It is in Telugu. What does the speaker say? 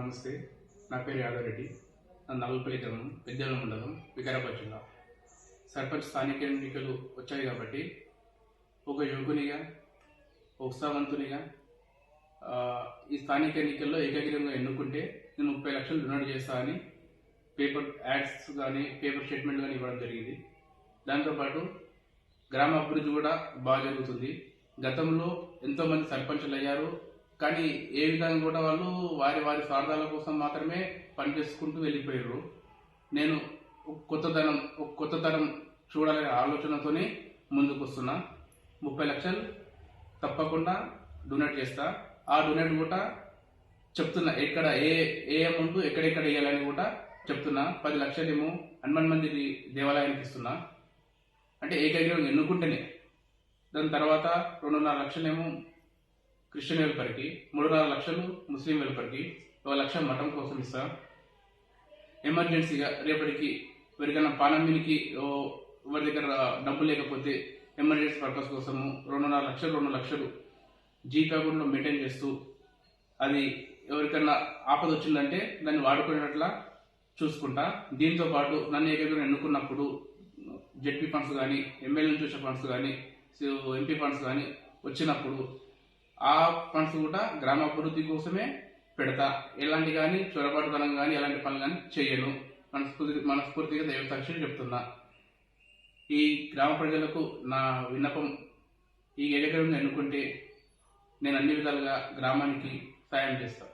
నమస్తే నా పేరు యాదవరెడ్డి నా నల్లపల్లి గ్రామం పెద్దల మండలం వికారాబాద్ జిల్లా. సర్పంచ్ స్థానిక ఎన్నికలు వచ్చాయి కాబట్టి ఒక యువకునిగా ఉత్సాహవంతునిగా ఈ స్థానిక ఎన్నికల్లో ఏకగ్రీవంగా ఎన్నుకుంటే నేను ముప్పై లక్షలు డొనేట్ చేస్తా అని పేపర్ యాడ్స్ కానీ పేపర్ స్టేట్మెంట్ కానీ ఇవ్వడం జరిగింది. దాంతోపాటు గ్రామ అభివృద్ధి కూడా బాగా జరుగుతుంది. గతంలో ఎంతోమంది సర్పంచులు అయ్యారు కానీ ఏ విధంగా కూడా వాళ్ళు వారి వారి స్వార్థాల కోసం మాత్రమే పనిచేసుకుంటూ వెళ్ళిపోయారు నేను ఒక కొత్తదనం ఒక కొత్తతరం చూడాలనే ఆలోచనతోనే ముందుకు వస్తున్నా ముప్పై లక్షలు తప్పకుండా డొనేట్ చేస్తా. ఆ డొనేట్ కూడా చెప్తున్నా ఎక్కడ ఏ ఏ అమౌంట్ ఎక్కడెక్కడ వేయాలని కూడా చెప్తున్నా. పది లక్షలేమో హనుమాన్ మందిరి దేవాలయానికి ఇస్తున్నా. అంటే ఏకైకం ఎన్నుకుంటేనే. దాని తర్వాత రెండున్నర లక్షలేమో క్రిస్టియన్ వెల్ఫేర్కి మూడున్నర లక్షలు ముస్లిం వెలుపరికి ఒక లక్ష మఠం కోసం ఇస్తా. ఎమర్జెన్సీగా రేపటికి ఎవరికైనా పానమ్మిలికి ఎవరి దగ్గర డబ్బు లేకపోతే ఎమర్జెన్సీ పర్పస్ కోసము రెండున్నర లక్షలు రెండు లక్షలు జీపే అకౌంట్లో మెయింటైన్ చేస్తూ అది ఎవరికైనా ఆపద వచ్చిందంటే దాన్ని వాడుకునేట్లా చూసుకుంటా. దీంతో పాటు నన్ను ఏకైనా ఎన్నుకున్నప్పుడు జెడ్పీ ఫండ్స్ కానీ ఎమ్మెల్యే నుంచి వచ్చే ఫండ్స్ కానీ ఎంపీ ఫండ్స్ కానీ వచ్చినప్పుడు ఆ ఫండ్స్ కూడా గ్రామ అభివృద్ధి కోసమే పెడతా. ఎలాంటి కానీ చొరబాటుతనం కానీ ఎలాంటి పనులు కానీ చేయను మనస్ఫూర్తి మనస్ఫూర్తిగా దైవ సాక్షి చెప్తున్నా. ఈ గ్రామ ప్రజలకు నా విన్నపం ఈ ఎన్నికలను ఎన్నుకుంటే నేను అన్ని విధాలుగా గ్రామానికి సాయం చేస్తాను